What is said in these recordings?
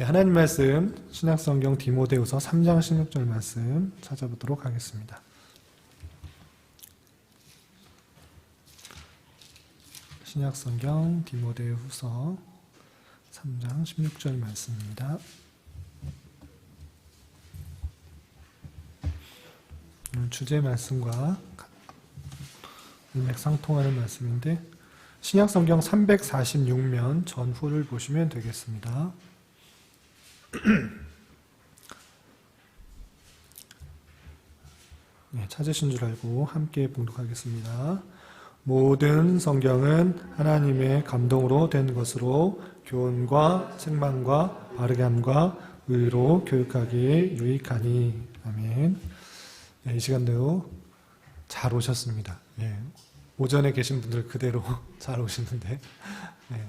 네, 하나님 말씀 신약성경 디모데후서 3장 16절 말씀 찾아보도록 하겠습니다. 신약성경 디모데후서 3장 16절 말씀입니다. 주제 말씀과 일맥상통하는 말씀인데 신약성경 346면 전후를 보시면 되겠습니다. 네, 찾으신 줄 알고 함께 봉독하겠습니다. 모든 성경은 하나님의 감동으로 된 것으로 교훈과 책망과 바르게 함과 의로 교육하기에 유익하니 아멘. 네, 이 시간대로 잘 오셨습니다. 예, 오전에 계신 분들 그대로 잘 오시는데 네.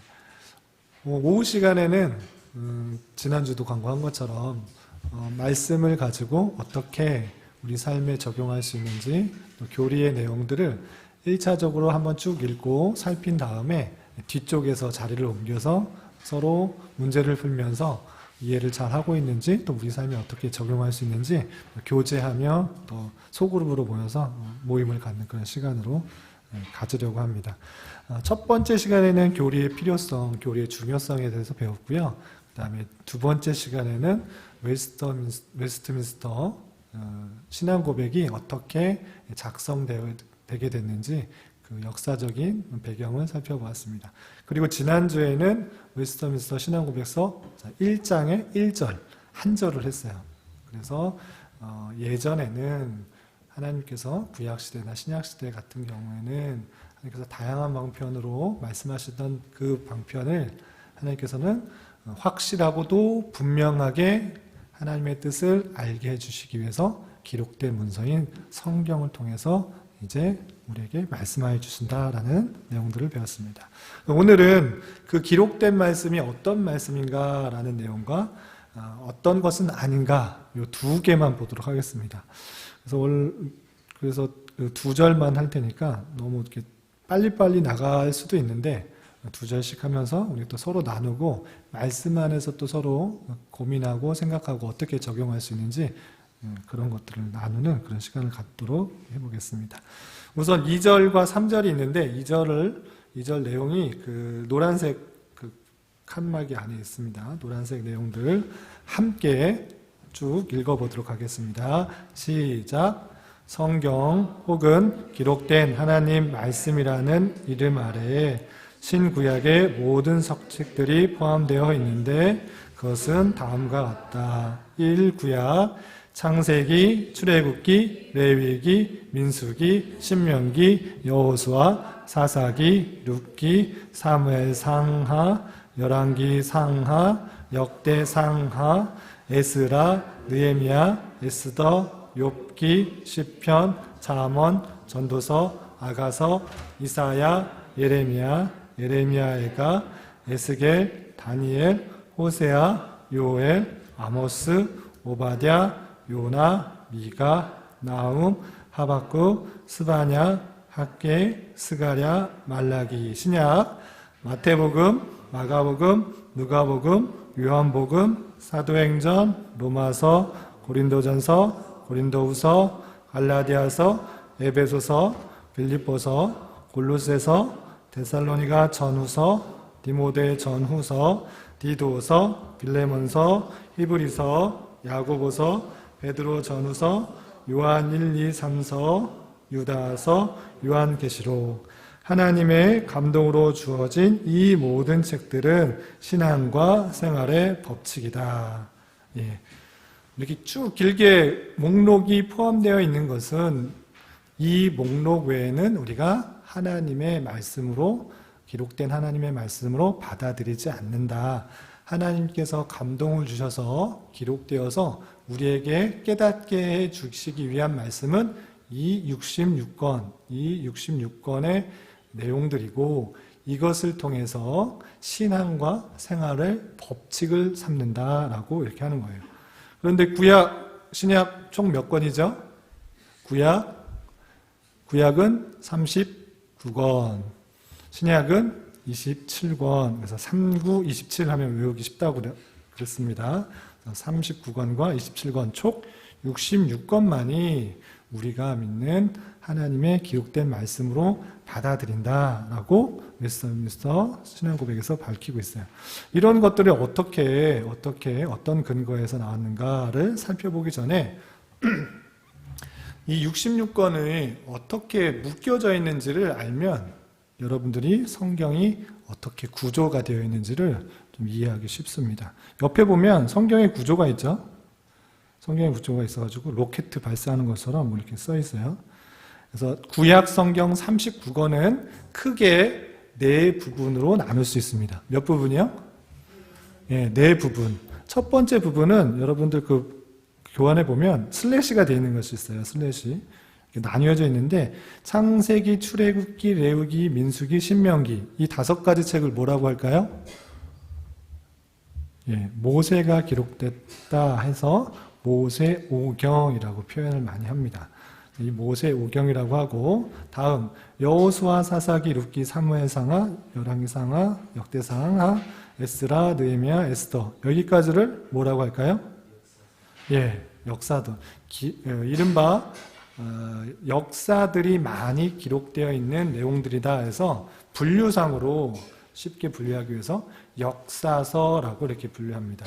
어, 오후 시간에는 음, 지난주도 광고한 것처럼 어, 말씀을 가지고 어떻게 우리 삶에 적용할 수 있는지 또 교리의 내용들을 1차적으로 한번 쭉 읽고 살핀 다음에 뒤쪽에서 자리를 옮겨서 서로 문제를 풀면서 이해를 잘 하고 있는지 또 우리 삶에 어떻게 적용할 수 있는지 교제하며 또 소그룹으로 모여서 모임을 갖는 그런 시간으로 네, 가지려고 합니다. 어, 첫 번째 시간에는 교리의 필요성, 교리의 중요성에 대해서 배웠고요. 그 다음에 두 번째 시간에는 웨스트민스터 어, 신앙 고백이 어떻게 작성되게 됐는지 그 역사적인 배경을 살펴보았습니다. 그리고 지난주에는 웨스터민스터 신앙 고백서 1장의 1절, 한 절을 했어요. 그래서 어, 예전에는 하나님께서 구약시대나 신약시대 같은 경우에는 하나님께서 다양한 방편으로 말씀하시던 그 방편을 하나님께서는 확실하고도 분명하게 하나님의 뜻을 알게 해주시기 위해서 기록된 문서인 성경을 통해서 이제 우리에게 말씀하여 주신다라는 내용들을 배웠습니다. 오늘은 그 기록된 말씀이 어떤 말씀인가라는 내용과 어, 어떤 것은 아닌가 이 두 개만 보도록 하겠습니다. 그래서 올 그래서 그두 절만 할 테니까 너무 이렇게 빨리빨리 나갈 수도 있는데 두 절씩 하면서 우리 또 서로 나누고 말씀 안에서 또 서로 고민하고 생각하고 어떻게 적용할 수 있는지 음, 그런 것들을 나누는 그런 시간을 갖도록 해보겠습니다. 우선 2절과 3절이 있는데 2절을 2절 내용이 그 노란색 그 칸막이 안에 있습니다. 노란색 내용들 함께 쭉 읽어보도록 하겠습니다. 시작. 성경 혹은 기록된 하나님 말씀이라는 이름 아래에 신구약의 모든 석책들이 포함되어 있는데 그것은 다음과 같다. 1구약 창세기, 출애굽기, 레위기, 민수기, 신명기, 여호수아, 사사기, 룻기, 사무엘 상하, 열왕기 상하, 역대 상하, 에스라, 느헤미야, 에스더, 욥기, 시편, 잠언, 전도서, 아가서, 이사야, 예레미야, 예레미야에가, 에스겔, 다니엘, 호세아, 요엘, 아모스, 오바댜, 요나, 미가, 나움, 하박국, 스바냐, 학계, 스가랴, 말라기, 신약, 마태복음, 마가복음, 누가복음, 요한복음, 사도행전, 로마서, 고린도전서, 고린도후서, 갈라디아서, 에베소서, 빌립보서, 골로새서, 데살로니가 전후서, 디모데 전후서, 디도서, 빌레몬서, 히브리서, 야고보서, 베드로 전후서, 요한 1, 2, 3서, 유다서, 요한계시록 하나님의 감동으로 주어진 이 모든 책들은 신앙과 생활의 법칙이다. 예. 이렇게 쭉 길게 목록이 포함되어 있는 것은 이 목록 외에는 우리가 하나님의 말씀으로 기록된 하나님의 말씀으로 받아들이지 않는다. 하나님께서 감동을 주셔서 기록되어서 우리에게 깨닫게 해 주시기 위한 말씀은 이 66권, 이 66권의 내용들이고 이것을 통해서 신앙과 생활을 법칙을 삼는다라고 이렇게 하는 거예요. 그런데 구약, 신약 총 몇 권이죠? 구약, 구약은 39권, 신약은 27권. 그래서 39, 27 하면 외우기 쉽다고 그렇습니다. 39권과 27권 총 66권만이 우리가 믿는 하나님의 기록된 말씀으로 받아들인다라고 웨스터민스터 신앙 고백에서 밝히고 있어요. 이런 것들이 어떻게 어떻게 어떤 근거에서 나왔는가를 살펴보기 전에 이 66권이 어떻게 묶여져 있는지를 알면 여러분들이 성경이 어떻게 구조가 되어 있는지를 좀 이해하기 쉽습니다. 옆에 보면 성경의 구조가 있죠. 성경의 구조가 있어가지고 로켓 발사하는 것처럼 뭐 이렇게 써 있어요. 그래서 구약 성경 39권은 크게 네 부분으로 나눌 수 있습니다. 몇 부분이요? 예, 네 부분. 첫 번째 부분은 여러분들 그 교환해 보면 슬래시가 되어 있는 것이 있어요. 슬래시. 나뉘어져 있는데 창세기, 출애굽기, 레위기, 민수기, 신명기 이 다섯 가지 책을 뭐라고 할까요? 예, 모세가 기록됐다 해서 모세 오경이라고 표현을 많이 합니다. 이 모세 오경이라고 하고 다음 여호수아 사사기 룻기 사무엘상하 열왕기상하 역대상하 에스라 느헤미야 에스더 여기까지를 뭐라고 할까요? 예, 역사도 기, 어, 이른바 어, 역사들이 많이 기록되어 있는 내용들이다 해서 분류상으로 쉽게 분류하기 위해서 역사서라고 이렇게 분류합니다.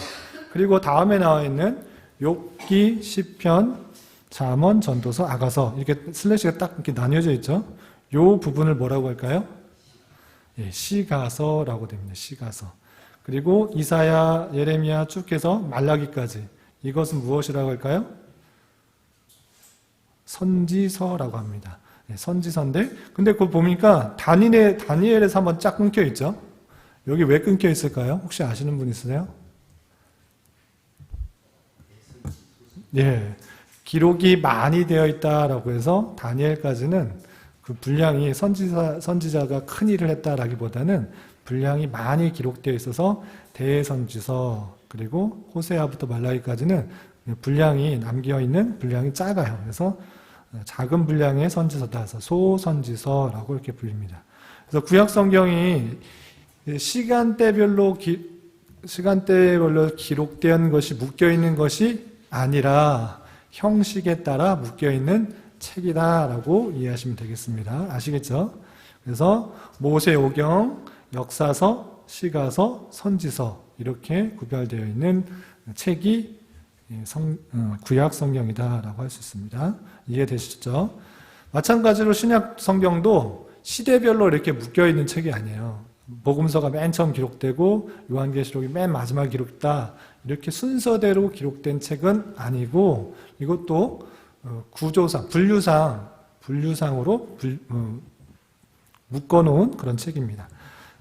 그리고 다음에 나와 있는 욥기, 시편, 잠언, 전도서, 아가서 이렇게 슬래시가 딱 이렇게 나뉘어져 있죠. 요 부분을 뭐라고 할까요? 예, 시가서라고 됩니다. 시가서. 그리고 이사야, 예레미야 쭉 해서 말라기까지 이것은 무엇이라고 할까요? 선지서라고 합니다. 네, 선지서인데, 근데 그거 보니까 다니엘, 다니엘에서 한번 쫙 끊겨 있죠? 여기 왜 끊겨 있을까요? 혹시 아시는 분 있으세요? 예. 기록이 많이 되어 있다라고 해서 다니엘까지는 그 분량이 선지자, 선지자가 큰 일을 했다라기보다는 분량이 많이 기록되어 있어서 대선지서 그리고 호세아부터 말라기까지는 분량이 남겨 있는 분량이 작아요. 그래서 작은 분량의 선지서다 해서 소선지서라고 이렇게 불립니다. 그래서 구약 성경이 시간대별로 기, 시간대별로 기록된 것이 묶여 있는 것이 아니라 형식에 따라 묶여 있는 책이다라고 이해하시면 되겠습니다. 아시겠죠? 그래서 모세오경, 역사서, 시가서, 선지서 이렇게 구별되어 있는 책이 성, 어, 구약 성경이다라고 할 수 있습니다. 이해되시죠? 마찬가지로 신약 성경도 시대별로 이렇게 묶여 있는 책이 아니에요. 복음서가 맨 처음 기록되고 요한계시록이 맨 마지막 기록다 이렇게 순서대로 기록된 책은 아니고 이것도 어, 구조상 분류상 분류상으로 불, 어, 묶어놓은 그런 책입니다.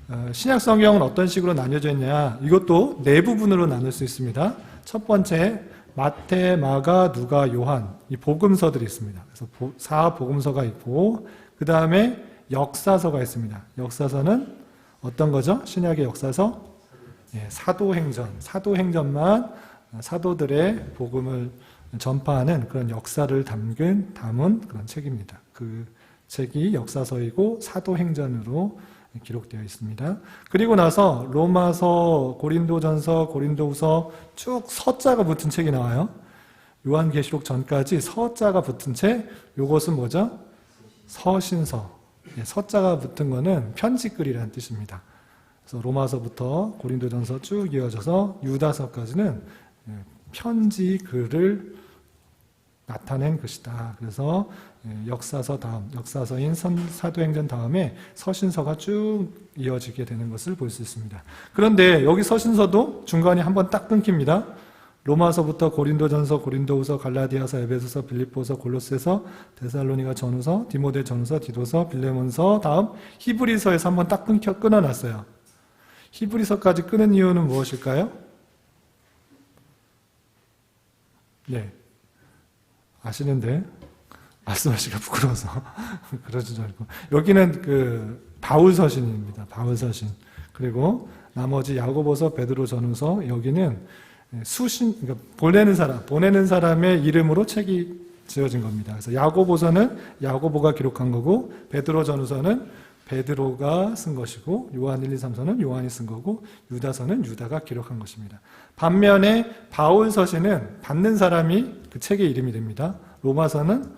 어, 신약 성경은 어떤 식으로 나뉘어져 있냐? 이것도 네 부분으로 나눌 수 있습니다. 첫 번째 마태, 마가, 누가, 요한 이 복음서들이 있습니다. 그래서 사 복음서가 있고 그 다음에 역사서가 있습니다. 역사서는 어떤 거죠? 신약의 역사서 예, 사도행전, 사도행전만 사도들의 복음을 전파하는 그런 역사를 담근 담은 그런 책입니다. 그 책이 역사서이고 사도행전으로 기록되어 있습니다. 그리고 나서 로마서, 고린도전서, 고린도후서 쭉 서자가 붙은 책이 나와요. 요한계시록 전까지 서자가 붙은 책, 요것은 뭐죠? 서신서. 예, 서자가 붙은 거는 편지글이라는 뜻입니다. 그래서 로마서부터 고린도전서 쭉 이어져서 유다서까지는 예, 편지 글을 나타낸 것이다. 그래서 예, 역사서 다음, 역사서인 사도행전 다음에 서신서가 쭉 이어지게 되는 것을 볼 수 있습니다. 그런데 여기 서신서도 중간에 한번 딱 끊깁니다. 로마서부터 고린도전서, 고린도후서, 갈라디아서, 에베소서, 빌립보서, 골로새서, 데살로니가 전후서, 디모데 전후서, 디도서, 빌레몬서, 다음 히브리서에서 한번 딱 끊겨 끊어놨어요. 히브리서까지 끊은 이유는 무엇일까요? 네. 아시는데 말씀하시기가 부끄러워서 그러지 말고 여기는 그 바울 서신입니다. 바울 서신 그리고 나머지 야고보서, 베드로 전후서 여기는 수신 그러니까 보내는 사람 보내는 사람의 이름으로 책이 지어진 겁니다. 그래서 야고보서는 야고보가 기록한 거고 베드로 전후서는 베드로가 쓴 것이고 요한 1, 2, 3서는 요한이 쓴 거고 유다서는 유다가 기록한 것입니다. 반면에 바울 서신은 받는 사람이 그 책의 이름이 됩니다. 로마서는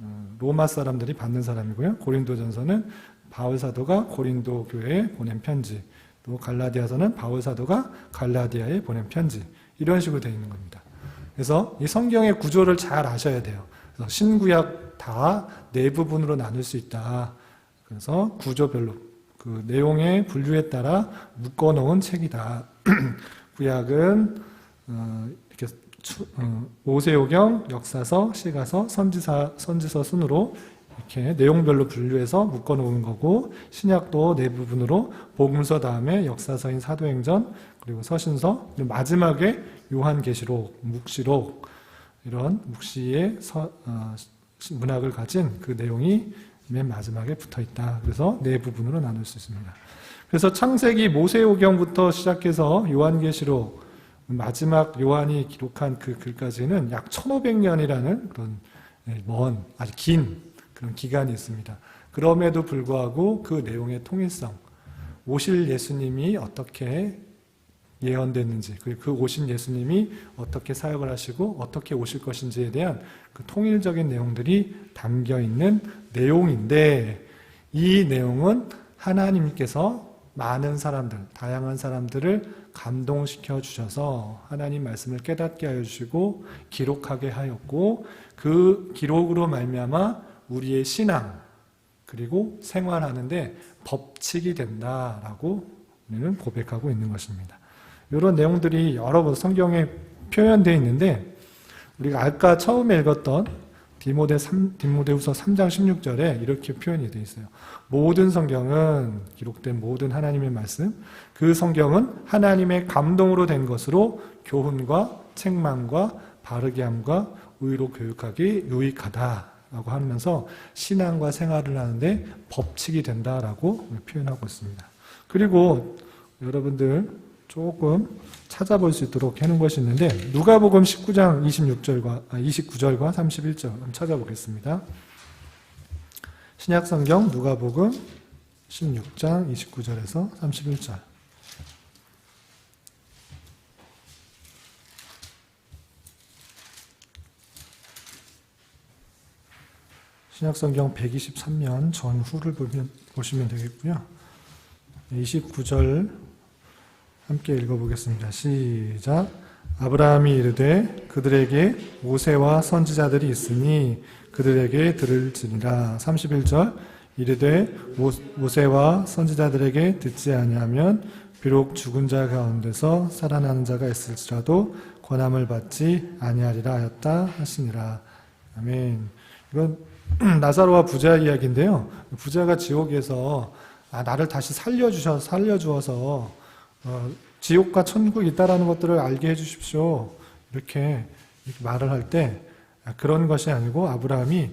음, 로마 사람들이 받는 사람이고요. 고린도전서는 바울 사도가 고린도 교회에 보낸 편지, 또 갈라디아서는 바울 사도가 갈라디아에 보낸 편지 이런 식으로 되어 있는 겁니다. 그래서 이 성경의 구조를 잘 아셔야 돼요. 신구약 다 네 부분으로 나눌 수 있다. 그래서 구조별로 그 내용의 분류에 따라 묶어놓은 책이다. 구약은 어, 이렇게 추, 어, 모세오경, 역사서, 시가서, 선지사, 선지서 순으로 이렇게 내용별로 분류해서 묶어놓은 거고 신약도 네 부분으로 복음서 다음에 역사서인 사도행전 그리고 서신서 그리고 마지막에 요한계시록, 묵시록 이런 묵시의 서, 어, 문학을 가진 그 내용이 맨 마지막에 붙어 있다. 그래서 네 부분으로 나눌 수 있습니다. 그래서 창세기 모세오경부터 시작해서 요한계시록 마지막 요한이 기록한 그 글까지는 약 1500년이라는 그런 네, 먼 아주 긴 그런 기간이 있습니다. 그럼에도 불구하고 그 내용의 통일성, 오실 예수님이 어떻게 예언됐는지, 그리고 그 오신 예수님이 어떻게 사역을 하시고 어떻게 오실 것인지에 대한 그 통일적인 내용들이 담겨 있는 내용인데 이 내용은 하나님께서 많은 사람들, 다양한 사람들을 감동시켜 주셔서 하나님 말씀을 깨닫게 하여 주시고 기록하게 하였고 그 기록으로 말미암아 우리의 신앙 그리고 생활하는데 법칙이 된다라고 우리는 고백하고 있는 것입니다. 이런 내용들이 여러 번 성경에 표현되어 있는데 우리가 아까 처음에 읽었던 디모데 3, 디모데후서 3장 16절에 이렇게 표현이 되어 있어요. 모든 성경은 기록된 모든 하나님의 말씀, 그 성경은 하나님의 감동으로 된 것으로 교훈과 책망과 바르게 함과 의로 교육하기 유익하다라고 하면서 신앙과 생활을 하는데 법칙이 된다라고 표현하고 있습니다. 그리고 여러분들 조금 찾아볼 수 있도록 해놓은 것이 있는데 누가복음 19장 26절과 29절과 31절 한번 찾아보겠습니다. 신약성경 누가복음 16장 29절에서 31절 신약성경 123년 전후를 보면, 보시면 되겠고요. 29절 함께 읽어보겠습니다. 시작. 아브라함이 이르되 그들에게 모세와 선지자들이 있으니 그들에게 들을지니라. 31절. 이르되 모세와 선지자들에게 듣지 아니하면 비록 죽은 자 가운데서 살아나는 자가 있을지라도 권함을 받지 아니하리라 하였다 하시니라. 아멘. 이건 나사로와 부자 이야기인데요. 부자가 지옥에서 아, 나를 다시 살려주셔 살려주어서 어, 지옥과 천국이 있다라는 것들을 알게 해주십시오. 이렇게, 이렇게 말을 할 때 그런 것이 아니고 아브라함이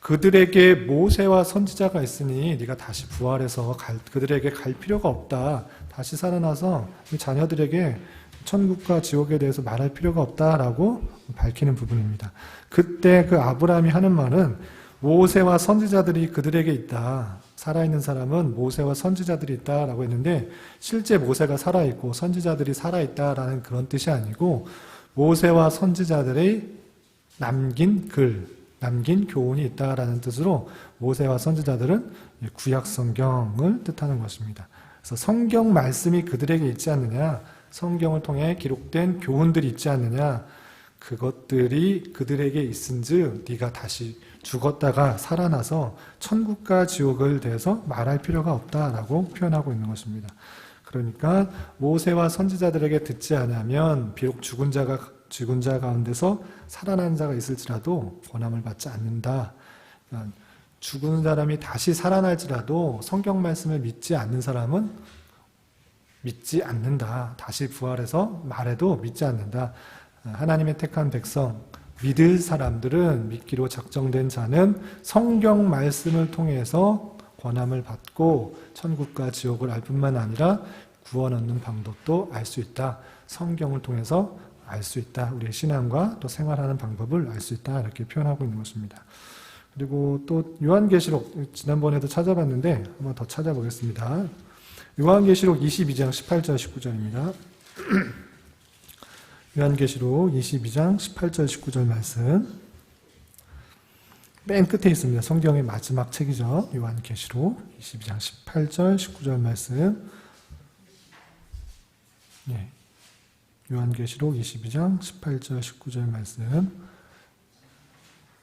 그들에게 모세와 선지자가 있으니 네가 다시 부활해서 갈, 그들에게 갈 필요가 없다. 다시 살아나서 자녀들에게 천국과 지옥에 대해서 말할 필요가 없다라고 밝히는 부분입니다. 그때 그 아브라함이 하는 말은 모세와 선지자들이 그들에게 있다. 살아있는 사람은 모세와 선지자들이 있다라고 했는데 실제 모세가 살아있고 선지자들이 살아있다라는 그런 뜻이 아니고 모세와 선지자들의 남긴 글, 남긴 교훈이 있다라는 뜻으로 모세와 선지자들은 구약 성경을 뜻하는 것입니다. 그래서 성경 말씀이 그들에게 있지 않느냐, 성경을 통해 기록된 교훈들이 있지 않느냐, 그것들이 그들에게 있은즉 네가 다시 죽었다가 살아나서 천국과 지옥을 대해서 말할 필요가 없다라고 표현하고 있는 것입니다. 그러니까 모세와 선지자들에게 듣지 않으면 비록 죽은 자가 죽은 자 가운데서 살아난 자가 있을지라도 권함을 받지 않는다. 그러니까 죽은 사람이 다시 살아날지라도 성경 말씀을 믿지 않는 사람은 믿지 않는다. 다시 부활해서 말해도 믿지 않는다. 하나님의 택한 백성, 믿을 사람들은 믿기로 작정된 자는 성경 말씀을 통해서 권함을 받고 천국과 지옥을 알 뿐만 아니라 구원 얻는 방법도 알 수 있다. 성경을 통해서 알 수 있다. 우리의 신앙과 또 생활하는 방법을 알 수 있다. 이렇게 표현하고 있는 것입니다. 그리고 또 요한계시록 지난번에도 찾아봤는데 한번 더 찾아보겠습니다. 요한계시록 22장 18절 19절입니다. 요한계시록 22장 18절 19절 말씀. 맨 끝에 있습니다. 성경의 마지막 책이죠. 요한계시록 22장 18절 19절 말씀. 예. 요한계시록 22장 18절 19절 말씀.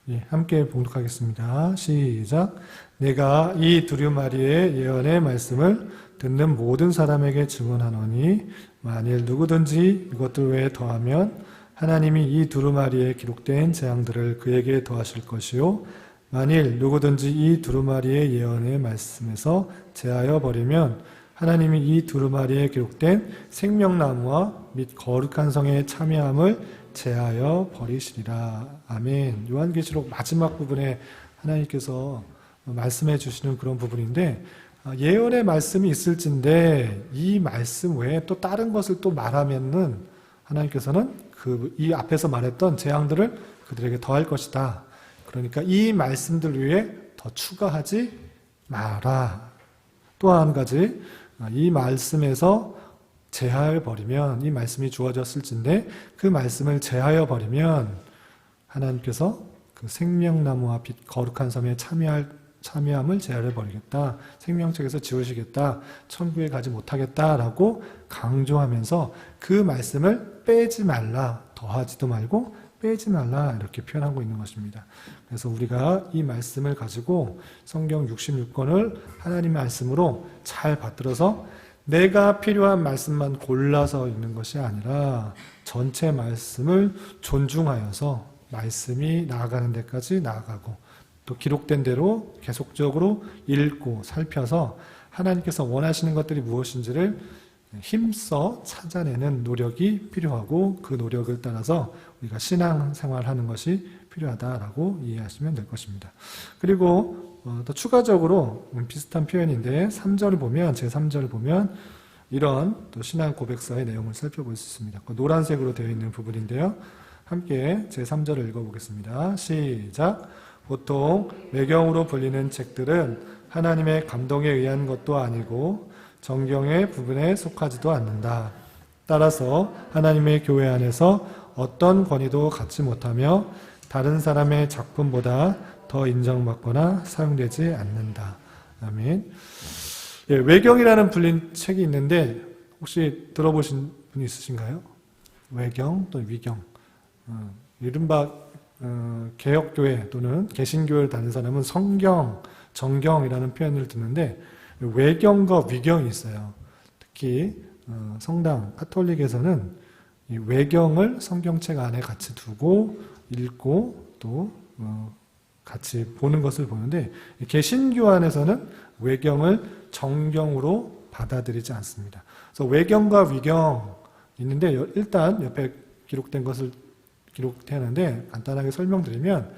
예, 함께 봉독하겠습니다. 시작. 내가 이 두루마리의 예언의 말씀을 듣는 모든 사람에게 증언하노니 만일 누구든지 이것들 외에 더하면 하나님이 이 두루마리에 기록된 재앙들을 그에게 더하실 것이요 만일 누구든지 이 두루마리의 예언의 말씀에서 제하여 버리면 하나님이 이 두루마리에 기록된 생명나무와 및 거룩한 성의 참여함을 제하여 버리시리라. 아멘. 요한계시록 마지막 부분에 하나님께서 말씀해 주시는 그런 부분인데 아, 예언의 말씀이 있을진데 이 말씀 외에 또 다른 것을 또 말하면은 하나님께서는 그 이 앞에서 말했던 재앙들을 그들에게 더할 것이다. 그러니까 이 말씀들 위에 더 추가하지 마라. 또 한 가지 아, 이 말씀에서 제하여 버리면 이 말씀이 주어졌을진데 그 말씀을 제하여 버리면 하나님께서 그 생명나무와 빛 거룩한 섬에 참여할 참여함을 제하여 버리겠다. 생명책에서 지우시겠다. 천국에 가지 못하겠다라고 강조하면서 그 말씀을 빼지 말라. 더하지도 말고 빼지 말라. 이렇게 표현하고 있는 것입니다. 그래서 우리가 이 말씀을 가지고 성경 66권을 하나님 말씀으로 잘 받들어서 내가 필요한 말씀만 골라서 읽는 것이 아니라 전체 말씀을 존중하여서 말씀이 나아가는 데까지 나아가고 또 기록된 대로 계속적으로 읽고 살펴서 하나님께서 원하시는 것들이 무엇인지를 힘써 찾아내는 노력이 필요하고 그 노력을 따라서 우리가 신앙 생활하는 것이 필요하다라고 이해하시면 될 것입니다. 그리고 어, 또 추가적으로 비슷한 표현인데 3절을 보면 제 3절을 보면 이런 또 신앙 고백서의 내용을 살펴볼 수 있습니다. 그 노란색으로 되어 있는 부분인데요. 함께 제 3절을 읽어보겠습니다. 시작. 보통 매경으로 불리는 책들은 하나님의 감동에 의한 것도 아니고 정경의 부분에 속하지도 않는다. 따라서 하나님의 교회 안에서 어떤 권위도 갖지 못하며 다른 사람의 작품보다 더 인정받거나 사용되지 않는다. 아멘. 예, 외경이라는 불린 책이 있는데 혹시 들어보신 분 있으신가요? 외경 또 위경. 어, 이른바 어, 개혁교회 또는 개신교회를 다니는 사람은 성경, 정경이라는 표현을 듣는데 외경과 위경이 있어요. 특히 어, 성당 카톨릭에서는 이 외경을 성경책 안에 같이 두고 읽고 또 어, 같이 보는 것을 보는데 개신교 안에서는 외경을 정경으로 받아들이지 않습니다. 그래서 외경과 위경 있는데 일단 옆에 기록된 것을 기록되는데 간단하게 설명드리면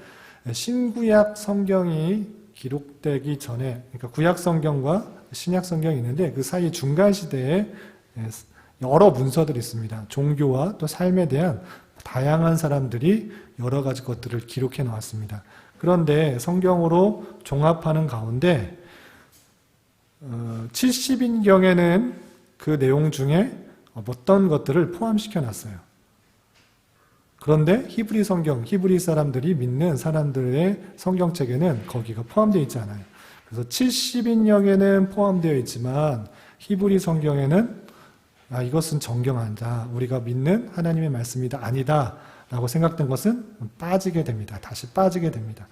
신구약 성경이 기록되기 전에 그러니까 구약 성경과 신약 성경이 있는데 그 사이 중간 시대에 여러 문서들이 있습니다. 종교와 또 삶에 대한 다양한 사람들이 여러 가지 것들을 기록해 놓았습니다. 그런데 성경으로 종합하는 가운데 70인경에는 어, 그 내용 중에 어떤 것들을 포함시켜 놨어요. 그런데 히브리 성경, 히브리 사람들이 믿는 사람들의 성경책에는 거기가 포함되어 있지 않아요. 그래서 70인경에는 포함되어 있지만 히브리 성경에는 아, 이것은 정경 아니다. 우리가 믿는 하나님의 말씀이다. 아니다. 라고 생각된 것은 빠지게 됩니다. 다시 빠지게 됩니다.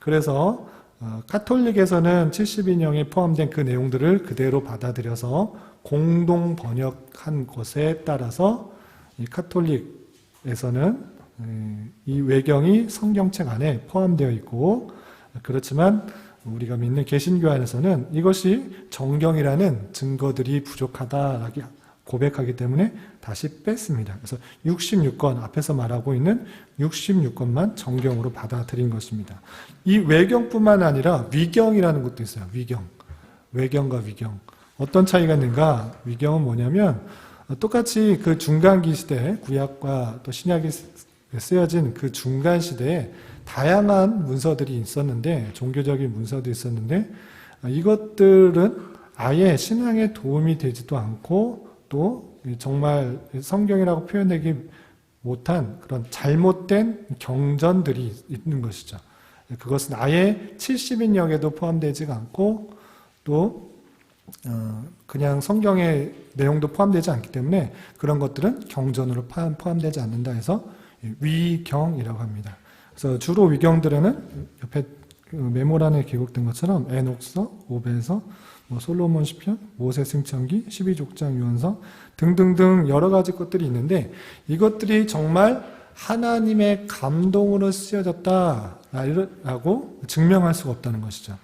그래서 어, 카톨릭에서는 70인형에 포함된 그 내용들을 그대로 받아들여서 공동 번역한 것에 따라서 이 카톨릭에서는 이 외경이 성경책 안에 포함되어 있고 그렇지만 우리가 믿는 개신교 안에서는 이것이 정경이라는 증거들이 부족하다라고 고백하기 때문에 다시 뺐습니다. 그래서 66권 앞에서 말하고 있는 66권만 정경으로 받아들인 것입니다. 이 외경뿐만 아니라 위경이라는 것도 있어요. 위경. 외경과 위경. 어떤 차이가 있는가? 위경은 뭐냐면 똑같이 그 중간기 시대 구약과 또 신약이 쓰여진 그 중간 시대에 다양한 문서들이 있었는데 종교적인 문서도 있었는데 아, 이것들은 아예 신앙에 도움이 되지도 않고 또 정말 성경이라고 표현되기 못한 그런 잘못된 경전들이 있는 것이죠. 그것은 아예 70인역에도 포함되지가 않고 또 어, 그냥 성경의 내용도 포함되지 않기 때문에 그런 것들은 경전으로 포함- 포함되지 않는다 해서 위경이라고 합니다. 그래서 주로 위경들에는 옆에 그 메모란에 기록된 것처럼 에녹서, 오베서, 뭐 솔로몬 시편, 모세 승천기, 12족장 유언서 등등등 여러 가지 것들이 있는데 이것들이 정말 하나님의 감동으로 쓰여졌다라고 증명할 수가 없다는 것이죠.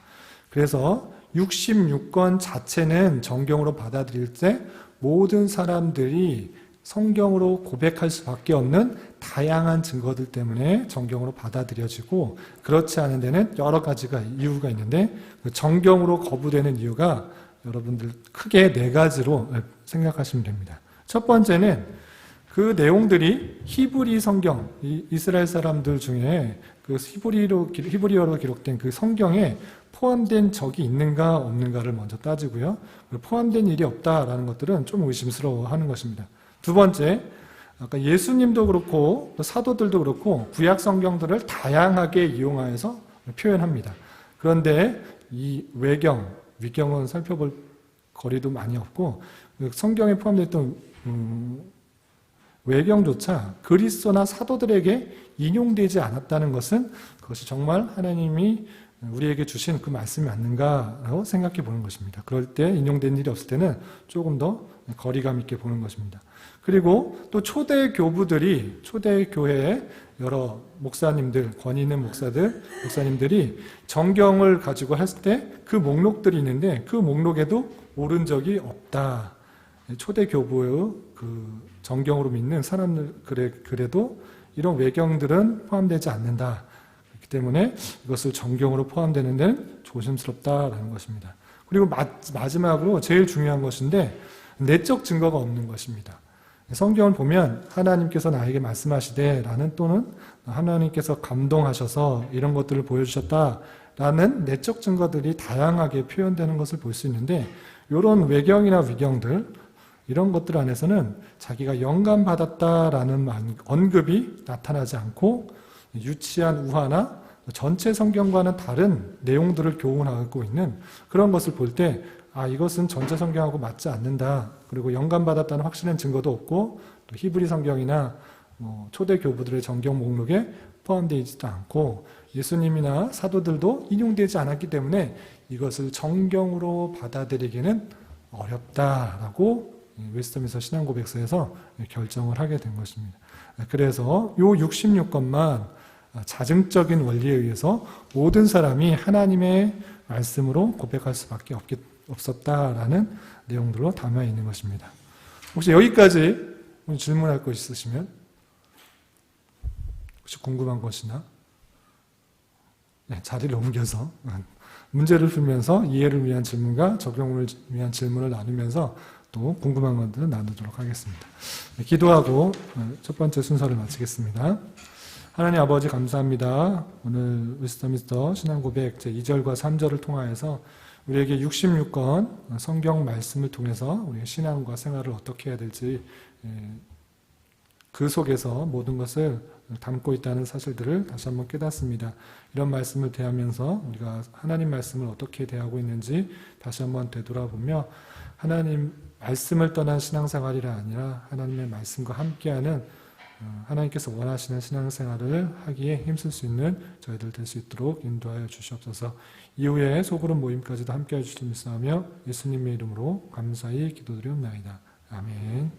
그래서 66권 자체는 정경으로 받아들일 때 모든 사람들이 성경으로 고백할 수밖에 없는 다양한 증거들 때문에 정경으로 받아들여지고 그렇지 않은 데는 여러 가지가 이유가 있는데 그 정경으로 거부되는 이유가 여러분들 크게 네 가지로 생각하시면 됩니다. 첫 번째는 그 내용들이 히브리 성경, 이 이스라엘 사람들 중에 그 히브리로, 히브리어로 기록된 그 성경에 포함된 적이 있는가 없는가를 먼저 따지고요. 포함된 일이 없다라는 것들은 좀 의심스러워 하는 것입니다. 두 번째, 아까 예수님도 그렇고 또 사도들도 그렇고 구약 성경들을 다양하게 이용하여서 표현합니다. 그런데 이 외경, 위경은 살펴볼 거리도 많이 없고 그 성경에 포함됐던 음, 외경조차 그리스도나 사도들에게 인용되지 않았다는 것은 그것이 정말 하나님이 우리에게 주신 그 말씀이 맞는가라고 생각해 보는 것입니다. 그럴 때 인용된 일이 없을 때는 조금 더 거리감 있게 보는 것입니다. 그리고 또 초대 교부들이 초대 교회의 여러 목사님들, 권위 있는 목사들, 목사님들이 정경을 가지고 했을 때 그 목록들이 있는데 그 목록에도 오른 적이 없다. 초대 교부의 그 정경으로 믿는 사람들 그래 그래도 이런 외경들은 포함되지 않는다. 그렇기 때문에 이것을 정경으로 포함되는 데는 조심스럽다라는 것입니다. 그리고 마, 마지막으로 제일 중요한 것인데 내적 증거가 없는 것입니다. 성경을 보면 하나님께서 나에게 말씀하시되 라는 또는 하나님께서 감동하셔서 이런 것들을 보여주셨다 라는 내적 증거들이 다양하게 표현되는 것을 볼 수 있는데 이런 외경이나 위경들 이런 것들 안에서는 자기가 영감 받았다라는 언급이 나타나지 않고 유치한 우화나 전체 성경과는 다른 내용들을 교훈하고 있는 그런 것을 볼 때, 아, 이것은 전체 성경하고 맞지 않는다. 그리고 영감받았다는 확실한 증거도 없고, 또 히브리 성경이나 뭐 초대 교부들의 정경 목록에 포함되어 있지도 않고, 예수님이나 사도들도 인용되지 않았기 때문에 이것을 정경으로 받아들이기는 어렵다라고 웨스터민서 신앙 고백서에서 결정을 하게 된 것입니다. 그래서 요 66권만 자증적인 원리에 의해서 모든 사람이 하나님의 말씀으로 고백할 수밖에 없겠, 없었다라는 내용들로 담아 있는 것입니다. 혹시 여기까지 질문할 것 있으시면 혹시 궁금한 것이나 네, 자리를 옮겨서 문제를 풀면서 이해를 위한 질문과 적용을 위한 질문을 나누면서 또 궁금한 것들을 나누도록 하겠습니다. 네, 기도하고 첫 번째 순서를 마치겠습니다. 하나님 아버지 감사합니다. 오늘 웨스터미스터 신앙고백 제 2절과 3절을 통하여서 우리에게 66권 성경 말씀을 통해서 우리의 신앙과 생활을 어떻게 해야 될지 그 속에서 모든 것을 담고 있다는 사실들을 다시 한번 깨닫습니다. 이런 말씀을 대하면서 우리가 하나님 말씀을 어떻게 대하고 있는지 다시 한번 되돌아보며 하나님 말씀을 떠난 신앙생활이 아니라 하나님의 말씀과 함께하는 어, 하나님께서 원하시는 신앙생활을 하기에 힘쓸 수 있는 저희들 될 수 있도록 인도하여 주시옵소서. 이후에 소그룹 모임까지도 함께해 주시면서 예수님의 이름으로 감사히 기도드리옵나이다. 아멘.